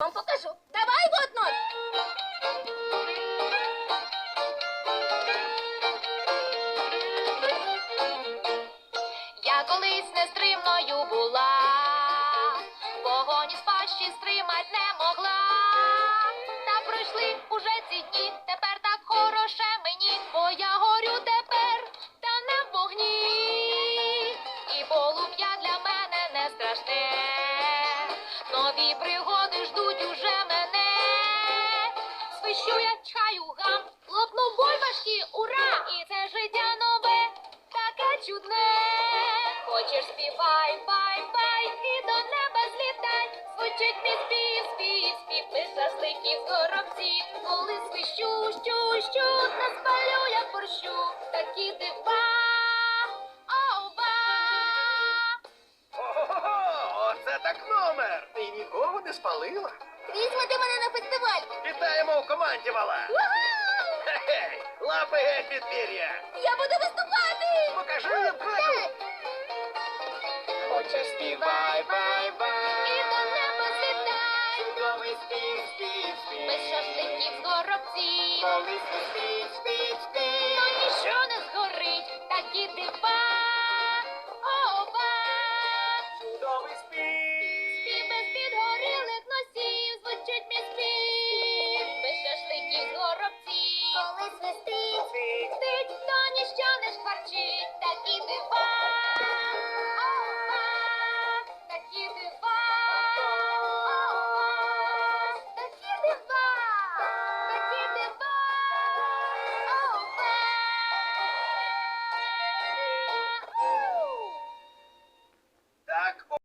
Вам покажу. Давай блокнот. Я колись нестримною була, вогонь із пащі стримать не могла. Та пройшли уже ці дні, тепер так хороше мені, бо я горю тепер, та в вогні. І полум'я для мене не страшне. Нові пригоди Свищу я чаю гам, лопну бульбашки, ура! І це життя нове, таке чудне. Хочеш співай, бай, бай, і до неба злітай. Звучить мій спів, спів, спів, ми шашликів горобці. Коли свищу, щу, щу, не спалю я борщу, такі дива. Так номер! Ти нікого не спалила? Візьмете мене на фестиваль. Вітаємо у команді мала! Хе-хей! Лапи геть від пір'я! Я буду виступати. Покажи їм кату! Хочеш співай, бай, бай. І до неба злітай. Чудовий спів, спів, спів. Без шашликів з горобців. Коли спів, то ніщо не шкварчить, такі дива.